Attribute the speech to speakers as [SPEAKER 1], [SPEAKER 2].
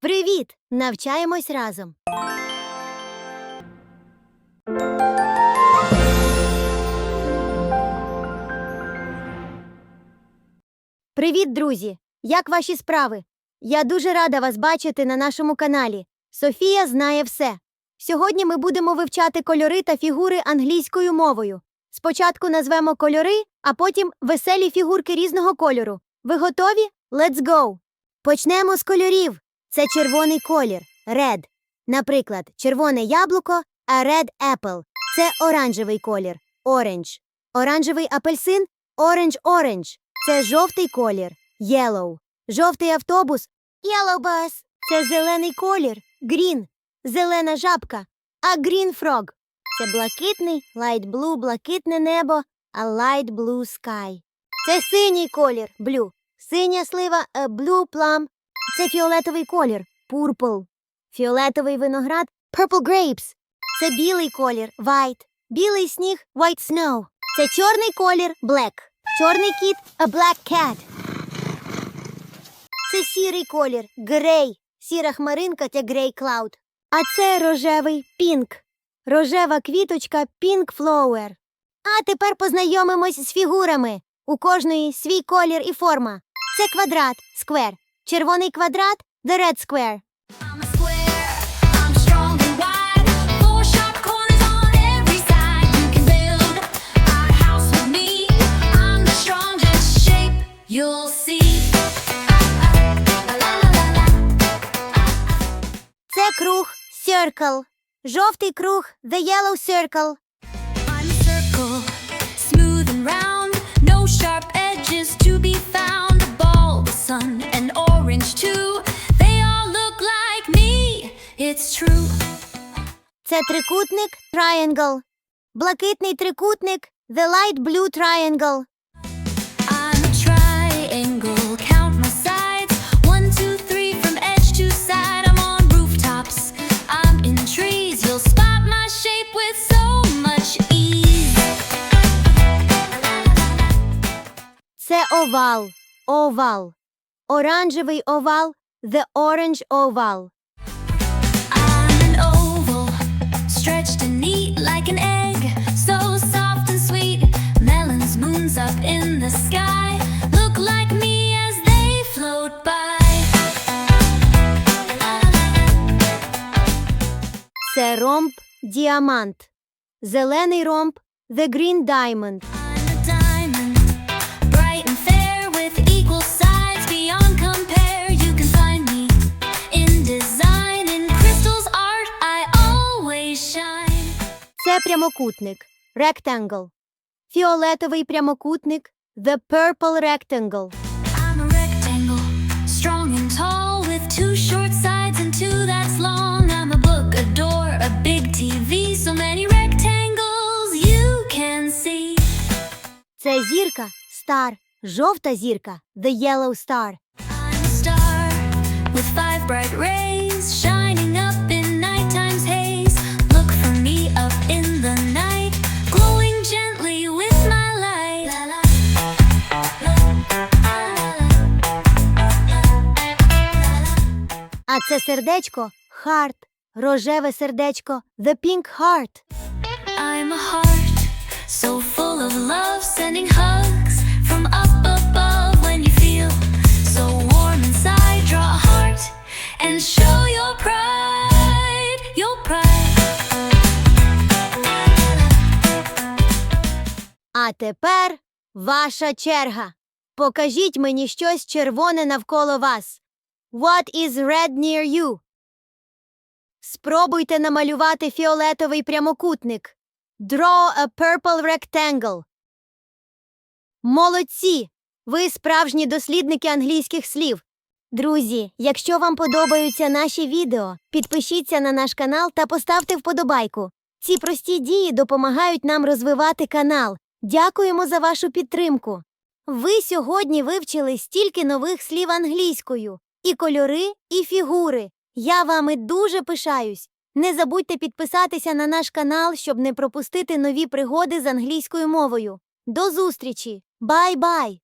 [SPEAKER 1] Привіт! Навчаємось разом. Привіт, друзі! Як ваші справи? Я дуже рада вас бачити на нашому каналі. Софія знає все. Сьогодні ми будемо вивчати кольори та фігури англійською мовою. Спочатку назвемо кольори, а потім веселі фігурки різного кольору. Ви готові? Let's go! Почнемо з кольорів. Це червоний колір red. Наприклад, червоне яблуко, а red apple. Це оранжевий колір orange. Оранжевий апельсин orange orange. Це жовтий колір yellow. Жовтий автобус yellow bus. Це зелений колір green. Зелена жабка, а green frog. Це блакитний light blue, блакитне небо, а light blue sky. Це синій колір blue. Синя слива е, blue plum. Це фіолетовий колір purple. Фіолетовий виноград purple grapes. Це білий колір white. Білий сніг white snow. Це чорний колір black. Чорний кіт a black cat. Це сірий колір grey. Сіра хмаринка це grey cloud. А це рожевий pink. Рожева квіточка pink flower. А тепер познайомимось з фігурами. У кожної свій колір і форма. Це квадрат square. Червоний квадрат the red square.
[SPEAKER 2] You'll see.
[SPEAKER 1] Це круг circle. Жовтий круг the yellow circle. Це трикутник triangle. Блакитний трикутник the light blue triangle.
[SPEAKER 2] I'm a triangle, count my sides. One, two, three, from edge to side. I'm on rooftops, I'm in trees. You'll spot my shape with so much ease.
[SPEAKER 1] Це овал. Овал. Оранжевий овал the orange oval. Ромб діамант. Зелений ромб the green diamond. Це прямокутник rectangle. Фіолетовий прямокутник the purple rectangle. Зірка star. Жовта зірка the yellow star.
[SPEAKER 2] I'm a star with five bright rays shining up in nighttime's haze. Look for me up in the night, glowing gently with my light. La la. La
[SPEAKER 1] А це сердечко heart. Рожеве сердечко the pink heart.
[SPEAKER 2] I'm a heart so full of love, sending hugs from up above. When you feel so warm inside, draw a heart and show your pride, your pride.
[SPEAKER 1] А тепер ваша черга. Покажіть мені щось червоне навколо вас. What is red near you? Спробуйте намалювати фіолетовий прямокутник. Draw a purple rectangle. Молодці! Ви справжні дослідники англійських слів. Друзі, якщо вам подобаються наші відео, підпишіться на наш канал та поставте вподобайку. Ці прості дії допомагають нам розвивати канал. Дякуємо за вашу підтримку. Ви сьогодні вивчили стільки нових слів англійською, і кольори, і фігури. Я вами дуже пишаюсь. Не забудьте підписатися на наш канал, щоб не пропустити нові пригоди з англійською мовою. До зустрічі! Бай-бай!